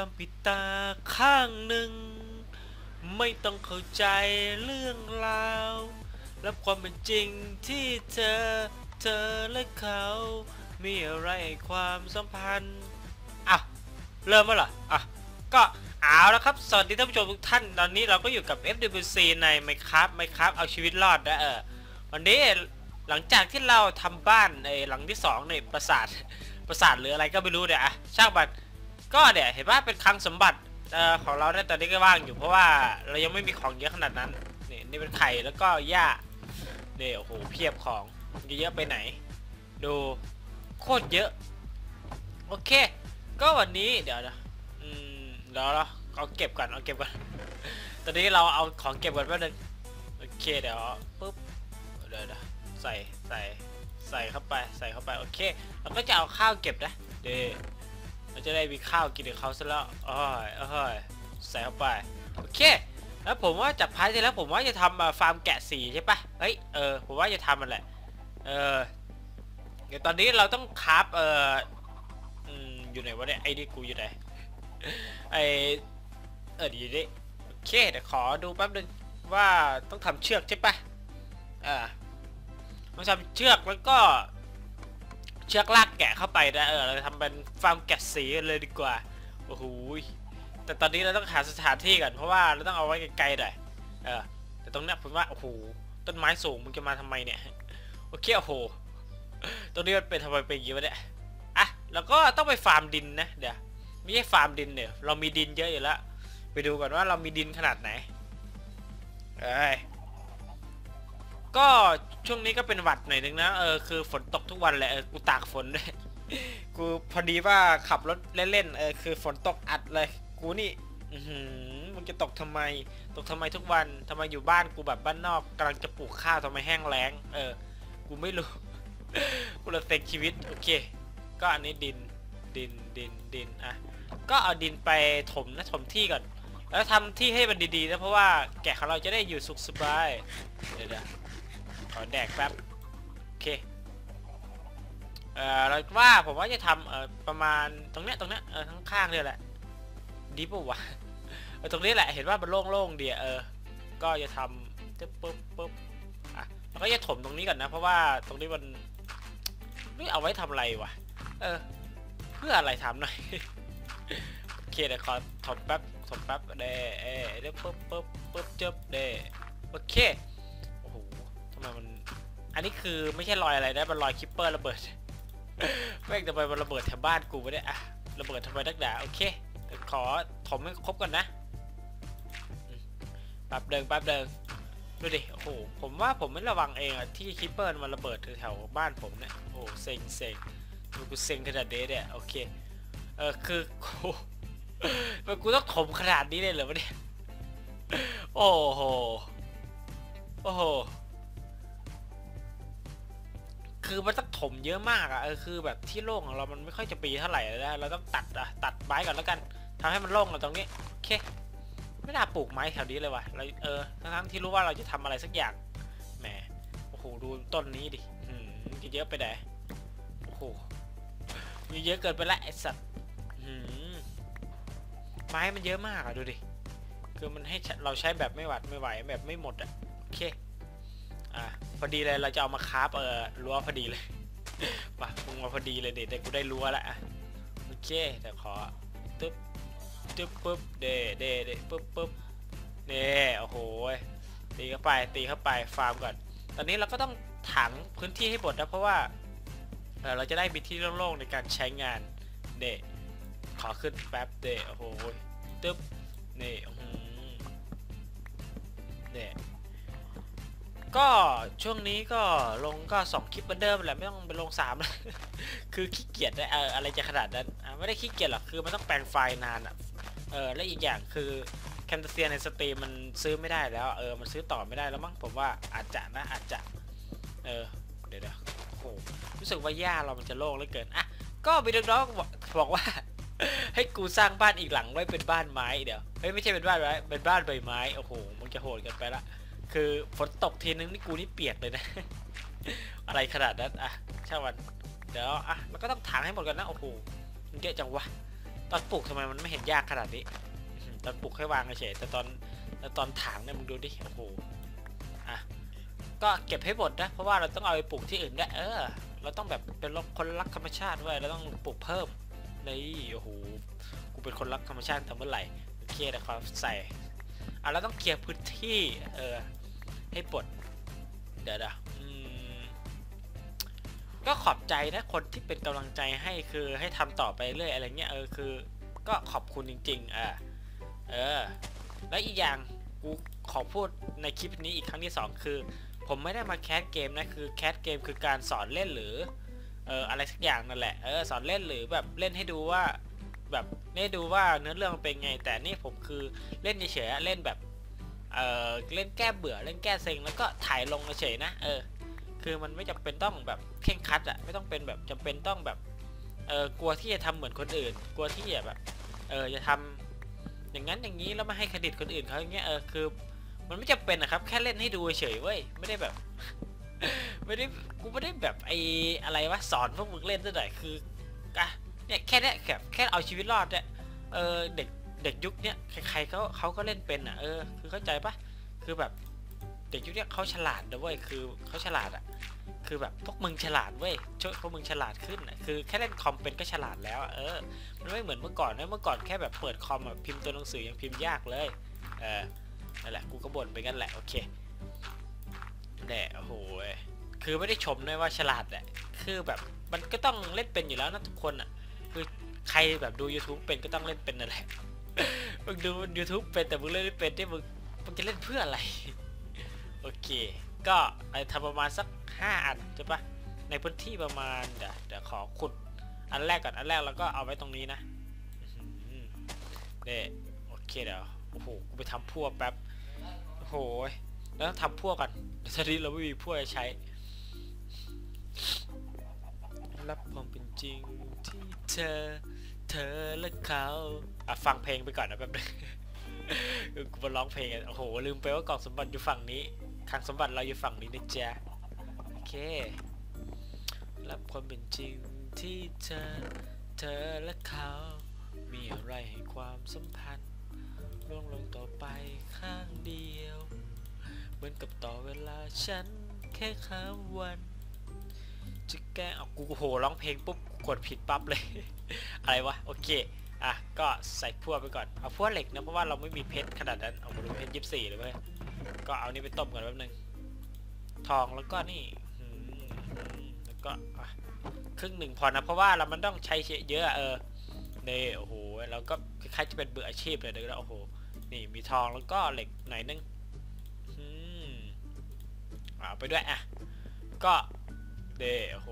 อมปิดตาข้างหนึ่ง ไม่ต้องเข้าใจเรื่องราวรับความเป็นจริงที่เธอ เธอและเขา มีอะไรความสัมพันธ์ อะ เริ่มแล้วเหรอ อะ ก็เอาแล้วครับ สวัสดีท่านผู้ชมทุกท่าน ตอนนี้เราก็อยู่กับ FWC ใน Minecraft Minecraft เอาชีวิตรอดนะเออ วันนี้หลังจากที่เราทำบ้านในหลังที่สองในปราสาท ปราสาทหรืออะไรก็ไม่รู้เนี่ยอะช่างมัน ก็เนี่ยเห็นว่าเป็นคลังสมบัติอของเราเนี่ยตอนนี้ก็ว่างอยู่เพราะว่าเรายังไม่มีของเยอะขนาดนั้นนี่นี่เป็นไข่แล้วก็หญ้าเนี่ยโอ้โหเพียบของเยอะไปไหน ดูโคตรเยอะ โอเค ก็วันนี้เดี๋ยวนะอืมเดี๋ยวเราเอาเก็บก่อนเอาเก็บก่อนตอนนี้เราเอาของเก็บก่อนแป๊บนึงโอเคเดี๋ยวปุ๊บเดี๋ยวเดี๋ยวใส่ใส่ใส่เข้าไปใส่เข้าไปโอเคเราก็จะเอาข้าวเก็บนะเดี๋ยว เราจะได้มีข้าวกินกับเขาซะแล้วอ้อยอ้อยใส่เข้าไป โอเค แล้วผมว่าจากพาร์ทที่แล้วผมว่าจะทำฟาร์มแกะสีใช่ปะเฮ้ย เออ ผมว่าจะทำมันแหละ เออ เดี๋ยวตอนนี้เราต้องคราฟเอออืมอยู่ไหนวะเนี่ย ไอ้นี่กูอยู่ไหน ไอเอออยู่นี่โอเค เดี๋ยวขอดูแป๊บนึงว่าต้องทำเชือกใช่ปะอ่าต้องทำเชือกแล้วก็ เชือกลากแกะเข้าไปนะเออเราทำเป็นฟาร์มแกะสีเลยดีกว่าโอ้โหแต่ตอนนี้เราต้องหาสถานที่ก่อนเพราะว่าเราต้องเอาไว้ไกลๆหน่อยเออแต่ตรงเนี้ยผมว่าโอ้โหต้นไม้สูงมึงจะมาทำไมเนี่ยโอเคโอ้โหตรงนี้มันเป็นทำไมเป็นอย่างนี้วะเนี่ยอะแล้วก็ต้องไปฟาร์มดินนะเดี๋ยวไม่ใช่ฟาร์มดินเนี่ยเรามีดินเยอะอยู่แล้วไปดูก่อนว่าเรามีดินขนาดไหนเอ้ย ก็ช่วงนี้ก็เป็นหวัดหน่อยนึงนะเออคือฝนตกทุกวันแหละเออกูตากฝนด้วยกูพอดีว่าขับรถเล่นๆเออคือฝนตกอัดเลย กูนี่มึงจะตกทำไม ตกทำไมทุกวันทำไมอยู่บ้านกูแบบบ้านนอกกำลังจะปลูกข้าวทำไมแห้งแล้ง เออ กูไม่รู้ กูเลยเซ็งชีวิต โอเค ก็อันนี้ดิน ดิน ดิน ดิน อะ ก็เอาดินไปถมนะถมที่ก่อน แล้วทำที่ให้มันดีๆนะเพราะว่าแกะของเราจะได้อยู่สุขสบาย เดี๋ยวเดี๋ยว ขอแดกแป๊บโอเคเอ่อเราว่าผมว่าจะทำเอ่อประมาณตรงเนี้ยตรงเนี้ยเออข้างเนี่ยแหละดีป่าวะเออตรงนี้แหละเห็นว่ามันโล่งๆดีอะเออ ก็จะทำปึ๊บปึ๊บปึ๊บอะแล้วก็จะถมตรงนี้ก่อนนะ เพราะว่าตรงนี้มันไม่เอาไว้ทำอะไรวะเออ เพื่ออะไรทำหน่อยโอเคเดี๋ยวขอถมแป๊บถมแป๊บเด้เอเด้ปึ๊บปึ๊บปึ๊บเจ็บเด้โอเคำไมมัน อันนี้คือไม่ใช่รอยอะไรนะมันรอยคิปเปอร์ระเบิดแม่งทำไมมันระเบิดแถวบ้านกูไม่ได้อะระเบิดทำไมนักหนาโอเคขอถมให้ครบก่อนนะแป๊บเดิงแป๊บเดิงดูดิ โอ้โห ผมว่าผมไม่ระวังเองอะที่คิปเปอร์มันระเบิดแถวบ้านผมเนี่ย โอ้เซ็งเซ็งดูกูเซ็งขนาดเดเนี่ยโอเค เออคือกูมันกูต้องถมขนาดนี้เลยเหรอวะเนี่ย โอ้โห โอ้โห คือมันต้องถมเยอะมากอะเออคือแบบที่โล่งของเรามันไม่ค่อยจะปีเท่าไหร่แล้วนะเราต้องตัดอะตัดไม้ก่อนแล้วกันทำให้มันโล่งกันตรงนี้โอเค ไม่น่าปลูกไม้แถวนี้เลยว่ะเราเออทั้งๆที่รู้ว่าเราจะทำอะไรสักอย่างแหมโอ้โหดูต้นนี้ดิอืมเยอะไปไหนโอ้โหมีเยอะเกินไปละไอสัตว์หืมไม้มันเยอะมากอะดูดิคือมันให้เราใช้แบบไม่หวัดไม่ไหวแบบไม่หมดอะโอเค อะพอดีเลยเราจะเอามาคราฟเออรั้วพอดีเลยมามึงมาพอดีเลยเด็ดกูได้รั้วแล้วอะโอเคเดี๋ยวขอตึ๊บตึ๊บปุ๊บเดเดเดปุ๊บปุ๊บเดโอ้โหตีเข้าไปตีเข้าไปฟาร์มก่อน ตอนนี้เราก็ต้องถังพื้นที่ให้หมดนะเพราะว่าเราจะได้มีที่โล่งๆในการใช้งานเดขอขึ้นแป๊บเดโอ้โหตึ๊บนี่อื้อหือเด ก็ช่วงนี้ก็ลงก็สองคลิปเหมือนเดิมแหละไม่ต้องไปลงสามแล้วคือขี้เกียจเอออะไรจะขนาดนั้นไม่ได้ขี้เกียจหรอกคือมันต้องแปลงไฟล์นานอะเออและอีกอย่างคือแคมเซียในสตรีมมันซื้อไม่ได้แล้วเออมันซื้อต่อไม่ได้แล้วมั้งผมว่าอาจจะนะอาจจะเออเดี๋ยวเดี๋ยวโอ้โหรู้สึกว่าหญ้าเรามันจะโล่งเหลือเกินอะก็มีน้องๆบอกบอกว่าให้กูสร้างบ้านอีกหลังไว้เป็นบ้านไม้เดี๋ยวเฮ้ยไม่ใช่เป็นบ้านไม้เป็นบ้านใบไม้โอ้โหมันจะโหดกันไปละ คือฝนตกทีนึงนี่กูนี่เปียกเลยนะ อะไรขนาดนั้นอะช่างมันเดี๋ยวอะมันก็ต้องถางให้หมดกันนะโอ้โหมันเยอะจังวะตอนปลูกทำไมมันไม่เห็นยากขนาดนี้ตอนปลูกแค่วางเฉยแต่ตอนแต่ตอนถางเนี่ยมึงดูดิโอ้โหอะก็เก็บให้หมดนะเพราะว่าเราต้องเอาไปปลูกที่อื่นด้วยเออ เราต้องแบบเป็นคนรักธรรมชาติด้วยเราต้องปลูกเพิ่มนี่โอ้โหกูเป็นคนรักธรรมชาติตั้งเมื่อไหร่โอเคเดี๋ยวขอใส่อะเราต้องเคลียร์พื้นที่เออ ให้ปลดเดี๋ยวเดี๋ยวก็ขอบใจนะคนที่เป็นกำลังใจให้คือให้ทำต่อไปเรื่อยอะไรเงี้ยเออคือ ก็ขอบคุณจริง ๆ อะเออ แล้วอีกอย่างกูขอพูดในคลิปนี้อีกครั้งที่สองคือ ผมไม่ได้มาแคสเกมนะคือแคสเกมคือการสอนเล่นหรือเอออะไรสักอย่างนั่นแหละเออสอนเล่นหรือแบบเล่นให้ดูว่า แบบให้ดูว่าเนื้อเรื่องเป็นไง แต่นี่ผมคือเล่นเฉยๆเล่นแบบ เออเล่นแก้เบื่อเล่นแก้เซ็งแล้วก็ถ่ายลงเฉยนะเออ คือมันไม่จำเป็นต้องแบบเข่งคัดอะไม่ต้องเป็นแบบจำเป็นต้องแบบเออกลัวที่จะทำเหมือนคนอื่น กลัวที่จะแบบเออจะทำอย่างนั้นอย่างนี้แล้วมาให้เครดิตคนอื่นเขาอย่างเงี้ยเออคือ มันไม่จำเป็นนะครับแค่เล่นให้ดูเฉยเว้ยไม่ได้แบบ ไม่ได้กูไม่ได้แบบไอ้อะไรวะสอนพวกมึงเล่นซะหน่อยคืออะเนี่ยแค่เนี้ยแบบแค่เอาชีวิตรอดเนี่ยเออเด็ก เด็กยุคเนี้ยใครๆเขาเขาก็เล่นเป็นอะเออคือเข้าใจปะคือแบบเด็กยุคเนี้ยเขาฉลาดนะเว้ยคือเขาฉลาดอะคือแบบพวกมึงฉลาดเว้ยช่วยพวกมึงฉลาดขึ้นอะคือแค่เล่นคอมเป็นก็ฉลาดแล้วอะเออมันไม่เหมือนเมื่อก่อนนะเมื่อก่อนแค่แบบเปิดคอมอะพิมพ์ตัวหนังสือยังพิมพ์ยากเลยเออนั่นแหละกูก็บ่นไปกันแหละโอเคแหละโอ้โหยคือไม่ได้ชมด้วยว่าฉลาดแหละคือแบบมันก็ต้องเล่นเป็นอยู่แล้วนะทุกคนอะคือใครแบบดู YouTube เป็นก็ต้องเล่นเป็นนั่นแหละ มึงดู YouTube เป็นแต่มึงเล่นไม่เป็นที่มึงมึงจะเล่นเพื่ออะไร โอเค ก็ไอทำประมาณสักห้าอันใช่ปะในพื้นที่ประมาณเดี๋ยวเดี๋ยวขอขุดอันแรกก่อนอันแรกแล้วก็เอาไว้ตรงนี้นะอื้อโอเคเดี๋ยวโอ้โหกูไปทำพั่วแป๊บโอ้โหยแล้วต้องทำพ่วกกันตอนนี้เราไม่มีพวกจะใช้รับความเป็นจริงที่เธอ เธอและเขาอะฟังเพลงไปก่อนนะแป๊บนึงกูมาร้องเพลงโอ้โหลืมไปว่ากล่องสมบัติอยู่ฝั่งนี้คลังสมบัติเราอยู่ฝั่งนี้นะจ๊ะโอเครับความเป็นจริงที่เธอ เธอและเขา มีอะไรให้ความสัมพันธ์ล่วงลงต่อไปข้างเดียว เหมือนกับต่อเวลาฉันแค่ข้ามวัน จะแกล้งเอากูโหร้องเพลงปุ๊บกดผิดปั๊บเลย อะไรวะโอเคอะก็ใส่พั่วไปก่อนเอาพั่วเหล็กนะเพราะว่าเราไม่มีเพชรขนาดนั้นเอามาดูเพชรยี่สิบสี่เลยเว้ยก็เอานี่ไปต้มก่อนแป๊บนึงทองแล้วก็นี่แล้วก็ครึ่งหนึ่งพอนะเพราะว่าเรามันต้องใช้เยอะเออนี่โอ้โหแล้วก็คล้ายๆจะเป็นเบื่ออาชีพเลยเดี๋ยวนะโอ้โหนี่มีทองแล้วก็เหล็กหน่อยนึงอืมเอาไปด้วยอะก็ เดโอ้โห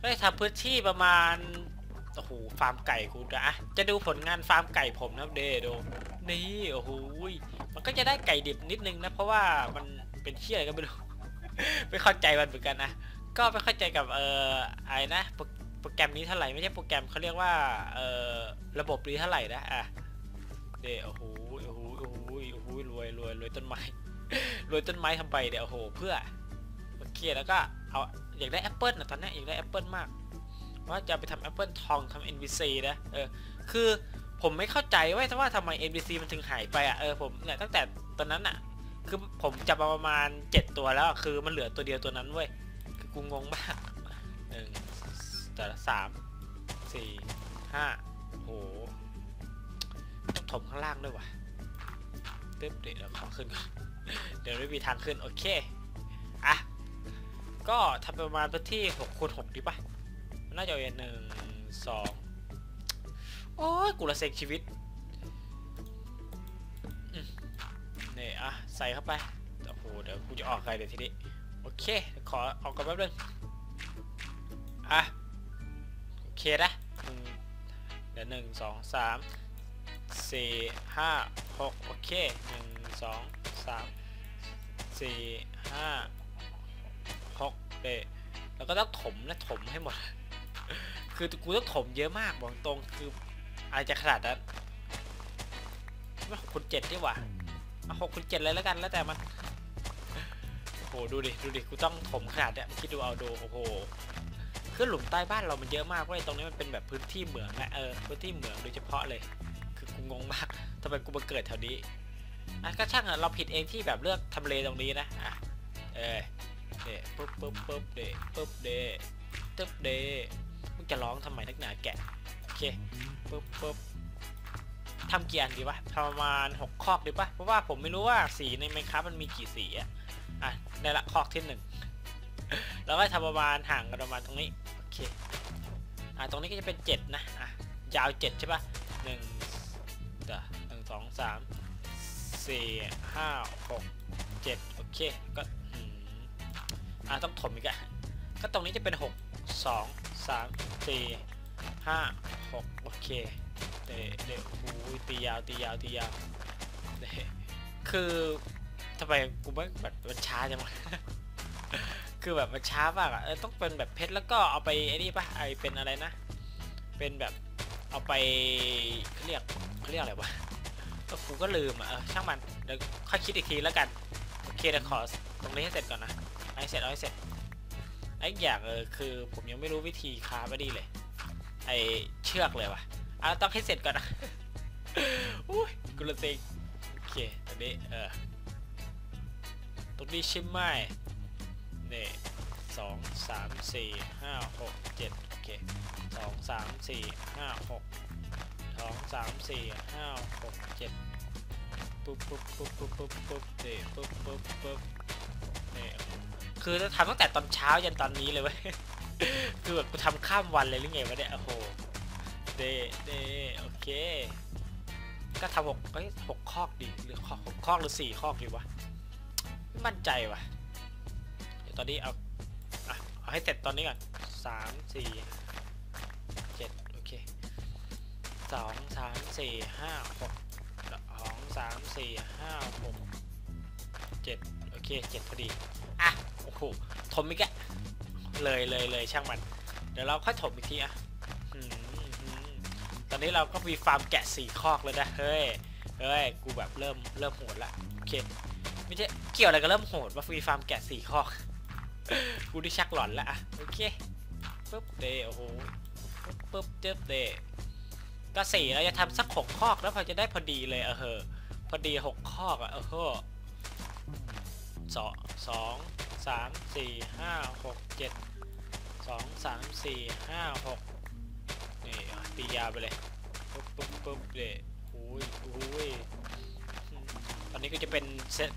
ได้ทำพื้นที่ประมาณโอ้โหฟาร์มไก่กูนะอะจะดูผลงานฟาร์มไก่ผมนะเดดูนี่โอ้โหมันก็จะได้ไก่ดิบนิดนึงนะเพราะว่ามันเป็นเชี่ยอะไรก็ไม่รู้ไม่เข้าใจมันเหมือนกันนะก็ไม่เข้าใจกับเอ่ออะไรนะโปรแกรมนี้เท่าไหร่ไม่ใช่โปรแกรมเขาเรียกว่าเอ่อระบบนี้เท่าไหร่นะอะเดี๋ยวโอ้โหโอ้โหโอ้โหโอ้โหรวยรวยรวยต้นไม้รวยต้นไม้ทำไปเดี๋ยวโอ้โหเพื่อ เคแล้วก็เอาอยากได้แอปเปิลนะตอนนี้อยากได้แอปเปิลมากว่าจะไปทำแอปเปิลทองทำ NPC นะเออคือผมไม่เข้าใจว่าว่าทำไม NPC มันถึงหายไปอะเออผมเนี่ยตั้งแต่ตอนนั้นอะคือผมจับมาประมาณ 7 ตัวแล้วคือมันเหลือตัวเดียวตัวนั้นเว้ยคือกูงงมากหนึ่งแต่ละสามสี่ห้าโหต้องถมข้างล่างด้วยวะตึ๊บเดี๋ยวขอขึ้นก่อนเดี๋ยวไม่มีทางขึ้น โอเค ก็ทำประมาณพื้นที่6คูณ6ดีป่ะ น่าจะเป็นหนึ่งสองโอ้ยกูละเซ็งชีวิตนี่อะ ใส่เข้าไปโอ้โหเดี๋ยวกูจะออกใครเดี๋ยวทีนี้ โอเค ขอออกก่อนแป๊บนึงอะ โอเคนะเดี๋ยวหนึ่งสองสามสี่ห้าหกโอเคหนึ่งสองสามสี่ห้า หกเดแล้วก็ต้องถมนะถมให้หมด คือกูต้องถมเยอะมากบอกตรงคืออะไรจะขนาดนั้นไม่หกคูณเจ็ดดีกว่าหกคูณเจ็ดเลยแล้วกันแล้วแต่มันโอ้โหดูดิดูดิกูต้องถมขนาดเนี้ยคิดดูเอาดูโอ้โหคคือหลุมใต้บ้านเรามันเยอะมากเว้ยตรงนี้มันเป็นแบบพื้นที่เหมืองนะเออพื้นที่เหมืองโดยเฉพาะเลย คือกูงงมากทำไมกูมาเกิดแถวนี้อะก็ช่างอะเราผิดเองที่แบบเลือกทำเลตรงนี้นะอะเออ เดะปุ๊บปุ๊บปุ๊บเดะปุ๊บเดะตึ๊บเดะมึงจะร้องทำไมนักหนาแกะโอเคปุ๊บปุ๊บทำกี่อันดีวะประมาณหกคอกดีปะเพราะว่าผมไม่รู้ว่าสีในไมครับมันมีกี่สีอะอะได้ละคอกที่หนึ่งแล้วก็ทำประมาณห่างกันประมาณตรงนี้โอเคอะตรงนี้ก็จะเป็นเจ็ดนะอะยาวเจ็ดใช่ปะหนึ่งเดี๋ยวหนึ่งสองสามสี่ห้าหกเจ็ดโอเคก็ อะต้องถมอีกอะก็ตรงนี้จะเป็นหกสองสามสี่ห้าหกโอเคเดะเดะโอ้ยตียาวตียาวตียาวเดะคือทำไมกูไม่แบบมันช้าจังวะคือแบบมันช้ามากอะต้องเป็นแบบเพชรแล้วก็เอาไปไอ้นี่ปะไอเป็นอะไรนะ เป็นแบบเอาไปเขาเรียกเขาเรียกอะไรวะก็กูก็ลืมอะช่างมันเดี๋ยวค่อยคิดอีกทีแล้วกัน เคเดี๋ยวขอตรงนี้ให้เสร็จก่อนนะเอาให้เสร็จเอาให้เสร็จไอ้อีกอย่างเออคือผมยังไม่รู้วิธีคาไม่ดีเลย ไอเชือกเลยวะอะต้องให้เสร็จก่อนนะอุ้ยกูละสิงโอเคตอนนี้เออตรงนี้ใช่ไหมนี่ยสองสามสี่ห้าหกเจ็ดโอเคสองสามสี่ห้าหกสองสามสี่ห้าหกเจ็ด ปุ๊บปุ๊บปุ๊บปุ๊บปุ๊บปุ๊บนี่ปุ๊บปุ๊บปุ๊บนี่คือจะทำตั้งแต่ตอนเช้ายันตอนนี้เลยเว้ยคือแบบกูทำข้ามวันเลยหรือไงวะเนี่ยโอ้โหเดเดโอเคก็ทำหกเอ้ยหกคอกดีหรือคอกหกคอกหรือสี่คอกดีวะไม่มั่นใจวะเดี๋ยวตอนนี้เอาอะเอาให้เสร็จตอนนี้ก่อนสามสี่เจ็ดโอเคสองสามสี่ห้าหก สามสี่ห้าหกเจ็ดโอเคเจ็ดพอดี อะ โอ้โหถมอีกอะเลยเลยเลยช่างมัน เดี๋ยวเราค่อยถมอีกทีอะตอนนี้เราก็มีฟาร์มแกะสี่คอกเลยนะ เฮ้ย เฮ้ย กูแบบเริ่มเริ่มโหดละ โอเค ไม่ใช่เกี่ยวอะไรกับเริ่มโหดว่าฟรีฟาร์มแกะสี่คอก กูที่ชักหลอนล้วอะโอเคปุ๊บเดโอ้โหปุ๊บปุ๊บเจ็บเดก็สี่เราจะทำสักหกคอกแล้วพอจะได้พอดีเลยเออเฮอ พอดีหกคอกอะเออเฮอสองสองสามสี่ห้าหกเจ็ดสองสามสี่ห้าหกนี่อะตียาไปเลยปุ๊บปุ๊บปุ๊บเดโอ้ยโอ้ยตอนนี้ก็จะเป็น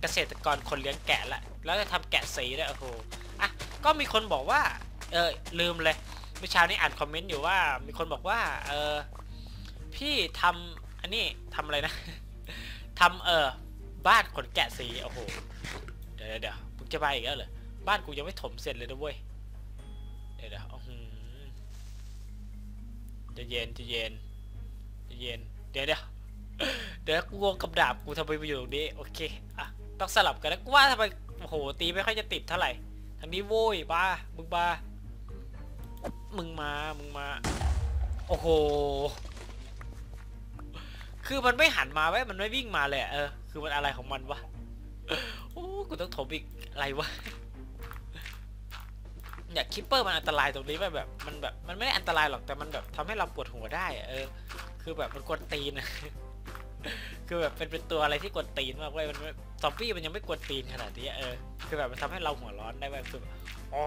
เกษตรกรคนเลี้ยงแกะละแล้วจะทำแกะสีด้วยโอ้โหอะก็มีคนบอกว่าเออลืมเลยเมื่อเช้านี้อ่านคอมเมนต์อยู่ว่ามีคนบอกว่าเออพี่ทำอันนี้ทำอะไรนะ ทำเออบ้านขนแกะสีโอ้โหเดี๋ยวเดี๋ยวมึงจะไปอีกแล้วเหรอบ้านกูยังไม่ถมเสร็จเลยนะเว้ยเดี๋ยวเดี๋ยวอื้อหือใจะเย็นจะเย็นจะเย็นเดี๋ยวเดี๋ยวเดี๋ยวกูงงกับดาบกูทำไมมาอยู่ตรงนี้โอเคอะต้องสลับกันนะกูว่าทำไมโอ้โหตีไม่ค่อยจะติดเท่าไหร่ทางนี้โว้ยบ้ามึงบ้ามึงมามึงมาโอ้โห คือมันไม่หันมาไว้มันไม่วิ่งมาเลยอะเออ คือมันอะไรของมันวะ โอ้กูต้องถมอีกอะไรวะ เนี่ยคิปเปอร์มันอันตรายตรงนี้แบบมันแบบ มันไม่ได้อันตรายหรอก แต่มันแบบทำให้เราปวดหัวได้ เออ คือแบบมันกวนตีนอะคือแบบเป็นเป็นตัวอะไรที่กวนตีนมากเว้ย มันซอมบี้มันยังไม่กวนตีนขนาดนี้ เออ คือแบบมันทำให้เราหัวร้อนได้แบบคือแบบอ๋อ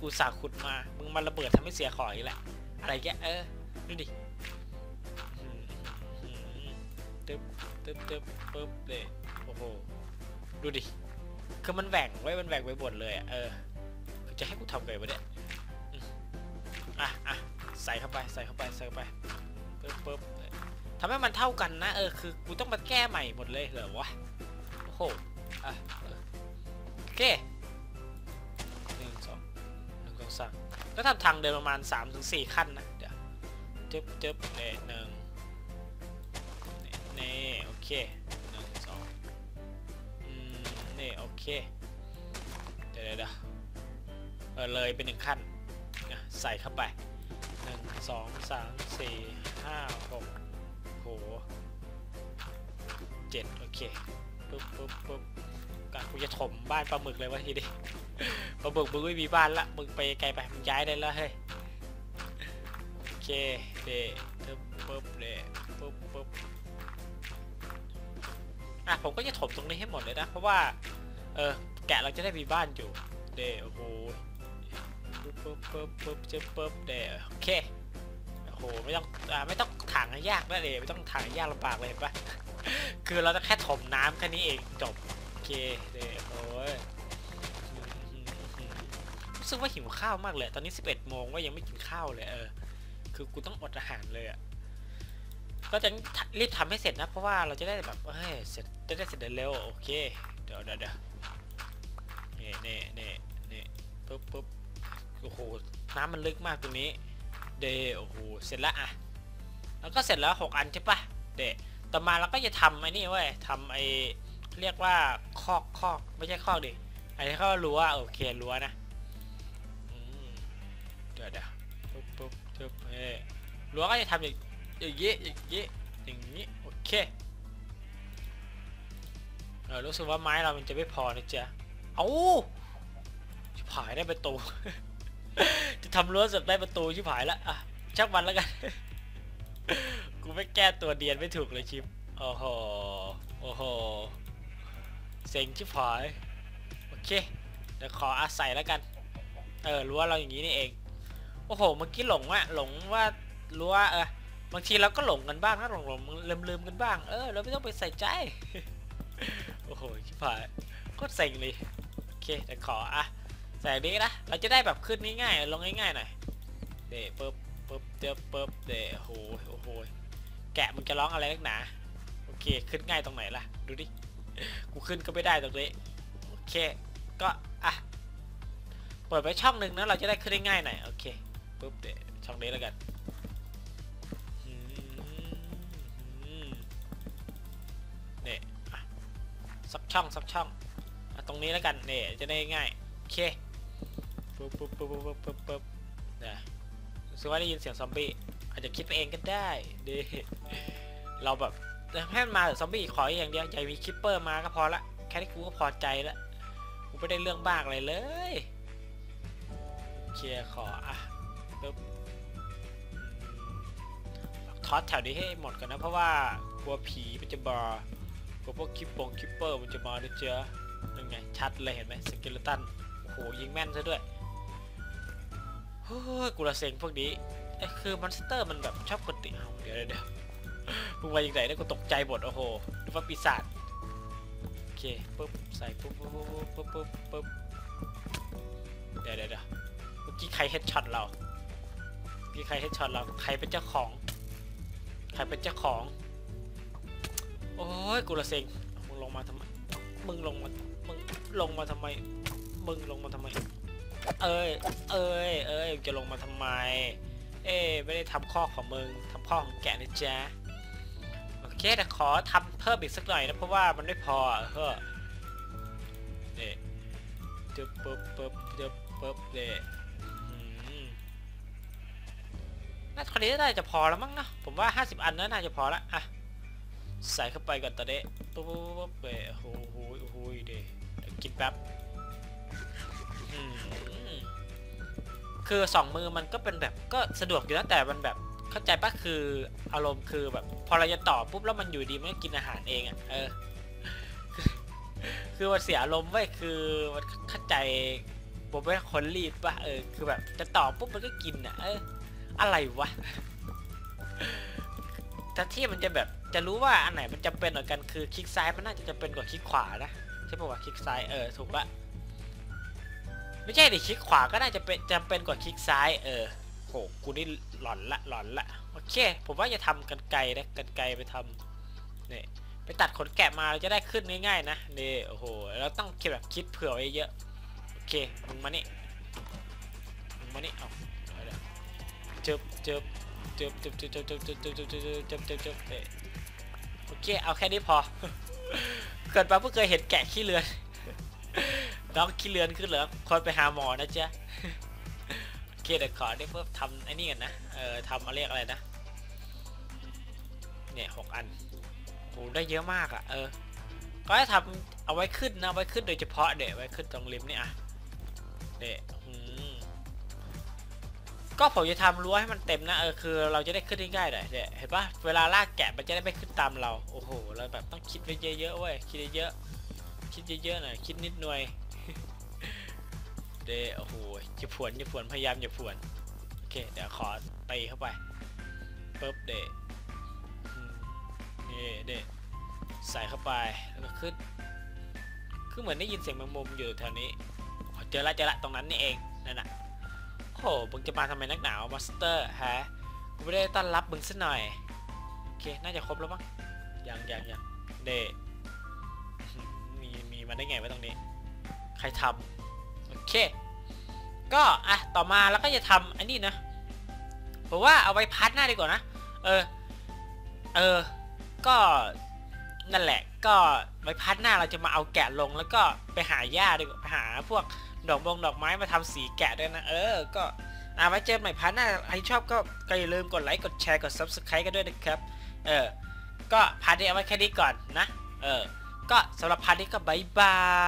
กูสาขุดมา มึงมาระเบิดทำให้เสียของอีกแหละ อะไรแกเออ ดูดิ ตึ๊บตึ๊บตึ๊บปึ๊บเลยโอ้โห ดูดิ คือมันแหว่งไว้ มันแหว่งไปหมดเลยอะเออ จะให้กูทำไงวะเนี่ยอะอะใส่เข้าไป ใส่เข้าไป ใส่เข้าไปปึ๊บปึ๊บทำให้มันเท่ากันนะ เออ คือกูต้องมาแก้ใหม่หมดเลยเหรอวะ โอ้โห อะเอโอเคหนึ่งสองหนึ่งสองสามก็ทำทางเดินประมาณ3ามถึงสี่ขั้นนะ เดี๋ยวจึ๊บจึ๊บเน่หนึ่ง น่เน่โอเคหนึ่งสองอืมเน่โอเค เดี๋ยวเดี๋ยวเออเลยเป็นหนึ่งขั้นอะใส่เข้าไปหนึ่งสองสามสี่ห้าหกโหเจ็ดโอเคปุ๊บปุ๊บปุ๊บกูจะถมบ้านปลาหมึกเลยวะทีนี้ปลาหมึกมึงไม่มีบ้านละมึงไปไกลไปมึงย้ายได้แล้วเฮ้ยเคเดปึ๊บปึ๊บเดปึ๊บปึ๊บ อะผมก็จะถมตรงนี้ให้หมดเลยนะ เพราะว่า เออแกะเราจะได้มีบ้านอยู่ เดโอ้โหปึ๊บปึ๊บปึ๊บปึ๊บจะปึ๊บเดโอเคโอ้โหไม่ต้องอ่าไม่ต้องถางยากนะเดไม่ต้องถางยากลำบากเลยเห็นปะคือเราจะแค่ถมน้ำแค่นี้เองจบโอเคเดโอ้ยรู้สึกว่าหิวข้าวมากเลย ตอนนี้ 11โมงว่ายังไม่กินข้าวเลยเออ คือกูต้องอดอาหารเลยอะ่ะ ก็จะรีบทำให้เสร็จนะ เพราะว่าเราจะได้แบบเฮ้ยเสร็จจะได้เสร็จเร็วโอเคเดี๋ยวเดี๋ยวเดี๋ยวนี่นี่นี่นี่ปุ๊บปุ๊บโอ้โหน้ำมันลึกมากตรงนี้ เดโอ้โหเสร็จแล้วอะแล้วก็เสร็จแล้ว 6 อันใช่ปะเดต่อมาเราก็จะทำไอ้นี่เว้ยทำไอ้เรียกว่าคอกคอกไม่ใช่คอกดิไอ้ที่เขารั้วโอเครั้วนะเดี๋ยวเดี๋ยวปุ๊บปุ๊บปุ๊บเอ้รั้วก็จะทำอย่าง อย่างนี้อย่างนี้อย่างนี้โอเคเออรู้สึกว่าไม้เรามันจะไม่พอนะจ๊ะเอาชิบหายได้ประตู จะทำรั้วเสร็จได้ประตูชิบหายล้วอะชักวันแล้วกัน กูไม่แก้ตัวเดียนไม่ถูกเลยชิปโอ้โหโอ้โหเซ็งชิบหายโอเคเดี๋ยวขออาศัยแล้วกัน เออรั้วเราอย่างนี้นี่เอง โอ้โห เมื่อกี้หลงอะหลงว่ารั้วเออ บางทีเราก็หลงกันบ้างนะหลงหลงลืมลืมกันบ้าง เออ เราไม่ต้องไปใส่ใจ โอ้โหชิบหายโคตรเซ็งเลย โอเคเดี๋ยวขออะใส่นี้นะ เราจะได้แบบขึ้นง่ายๆ ลงง่ายๆหน่อย เดี๋ยวปึ๊บปึ๊บเดี๋ยวปึ๊บเดี๋ยวโอ้โหโอ้โห แกะมันจะร้องอะไรนักหนา โอเค ขึ้นง่ายตรงไหนล่ะ ดูดิ กูขึ้นก็ไม่ได้ตรงนี้ โอเค ก็อะ เปิดไว้ช่องหนึ่งนะ เราจะได้ขึ้นได้ง่ายหน่อย โอเคปึ๊บเดี๋ยวช่องนี้แล้วกัน สักช่องสักช่องอตรงนี้แล้วกันเนี่ยจะได้ง่ายโอเคปึ๊บปึ๊บปึ๊บปึ๊บปึ๊บปึ๊บนะรู้สึกว่าได้ยินเสียงซอมบี้อาจจะคิดไปเองก็ได้ดิเราแบบให้มันมาซอมบี้ขออย่างเดียวอย่มีคิปเปอร์มาก็พอละแค่นี้กูก็พอใจละกูไม่ได้เรื่องบ้าอะไรเลยเคลียร์ขออะปึ๊บทอสแถวนี้ให้หมดกันนะเพราะว่ากลัวผีมันจะบา กลัวพวกคิปปงคิปเปอร์มันจะมาด้วยเจ้านั่นไงชัดเลยเห็นไหมสเกเลตันโอ้โหยิงแม่นซะด้วยเฮ้ยกูละเซ็งพวกนี้เอ้คือมอนสเตอร์มันแบบชอบกดติเอาเดี๋ยวเดี๋ยวเดี๋ยวมึงมาอย่างไรเนี่ยกูตกใจหมดโอ้โหนึกว่าปีศาจโอเคปุ๊บใส่ปุ๊บปุ๊บปุ๊บปุ๊บปุ๊บปุ๊บเดี๋ยวเดี๋ยวเดี๋ยวเมื่อกี้ใครเฮดช็อตเราเมื่อกี้ใครเฮดช็อตเราใครเป็นเจ้าของ ใครเป็นเจ้าของ โอ้ยกูละเซ็งมึงลงมาทำไมมึงลงมามึงลงมาทำไม มึงลงมาทำไม เอ้ย เอ้ย เอ้ยจะลงมาทำไม เอ้ยไม่ได้ทำข้อของมึงทำข้อของแกนะจ๊ะโอเคแต่ขอทำเพิ่มอีกสักหน่อยนะเพราะว่ามันไม่พอเฮ้อเนี่จึ๊บปึ๊บปึ๊บจึ๊บปึ๊บเดน่าคนนี้น่าจะพอแล้วมั้งเนาะผมว่า 50 อันนั้นน่าจะพอละอะ ใส่เข้าไปก่อนตอนนี้ปุ๊บปุ๊บปุ๊บเดโอ้โหโอ้โหเดเดี๋ยวกินแป๊บคือสองมือมันก็เป็นแบบก็สะดวกอยู่นะแต่มันแบบเข้าใจปะคืออารมณ์คือแบบ พอเราจะต่อปุ๊บแล้วมันอยู่ดีมันก็กินอาหารเองอะ่ะเออ คือมันเสียอารมณ์ไว้ยคือมันเข้าใจผมเป็นคนรีบปะเออคือแบบจะต่อปุ๊บมันก็กินอะ่ะเอออะไรวะ แต่ที่มันจะแบบจะรู้ว่าอันไหนมันจำเป็นกว่ากันคือคลิกซ้ายมันน่าจะจำเป็นกว่าคลิกขวานะใช่ป่ะวะคลิกซ้ายเออถูกปะไม่ใช่ดิคลิกขวาก็น่าจะเป็นจำเป็นกว่าคลิกซ้ายเออโหกูนี่หลอนละหลอนละโอเค ผมว่าจะทำกันไกลนะกันไกลไปทำเนี่ยไปตัดขนแกะมาเราจะได้ขึ้นง่ายๆนะนี่โอ้โหเราต้องคิดแบบคิดเผื่อไว้เยอะโอเคมึงมานี่มึงมานี่เอาเจ็บเจ็บ จ็บจ็บเจ็บเจ็บเจ็บเจ็บเจ็บเจ็บเจ็บเจ็บเจ็บเจ็บโอเคเอาแค่นี้พอ เกิดมาเพิ่งเคยเห็นแกะขี้เลือนน้องขี้เลือนขึ้นเหรอคอยไปหาหมอนะจ๊ะโอเคเดี๋ยวขอได้เพิ่มทำไอ้นี่กันนะเออทำมาเรียกอะไรนะเนี่ยหกอันโหได้เยอะมากอะเออก็ให้ทำเอาไว้ขึ้นนะไว้ขึ้นโดยเฉพาะเดี๋ยวไว้ขึ้นตรงริมนี่อะเดี๋ยว ก็ผมจะทำรั้วให้มันเต็มนะเออคือเราจะได้ขึ้นง่ายๆหน่อยเนี่ยเห็นปะเวลาลากแกะมันจะได้ไม่ขึ้นตามเราโอ้โหเราแบบต้องคิดไว้เยอะๆเว้ยคิดเยอะๆคิดเยอะๆหน่อยคิดนิดหน่วยเดโอ้โหอย่าผวนอย่าผวนพยายามอย่าผวนโอเคเดี๋ยวขอตีเข้าไปปุ๊บเดอืมนี่เดใส่เข้าไปแล้วก็ขึ้นคือเหมือนได้ยินเสียงแมงมุมอยู่แถวนี้เจอละเจอละตรงนั้นนี่เองนั่นน่ะ โอ้โหมึงจะมาทำไมนักหนาวมาสเตอร์ฮะกูไม่ได้ต้อนรับมึงซะหน่อย โอเค น่าจะครบแล้วมั้งยังยังยังเดมีมีมาได้ไงวะตรงนี้ ใครทำโอเค ก็อะต่อมาแล้วก็จะทำอันนี้นะผมว่าเอาไว้พัดหน้าดีกว่านะ เออ เออ ก็นั่นแหละ ก็ไว้พัดหน้าเราจะมาเอาแกะลงแล้วก็ไปหาหญ้าดีกว่าไปหาพวก ดอกบงดอกไม้มาทำสีแกะด้วยนะ เออ ก็อาไว้เจอใหม่พาร์ทหน้าใครชอบก็ก็อย่าลืมกดไลค์กดแชร์กด Subscribe กันด้วยนะครับ เออ ก็พาร์ทนี้เอาไว้แค่นี้ก่อนนะ เออ ก็สำหรับพาร์ทนี้ก็บายบาย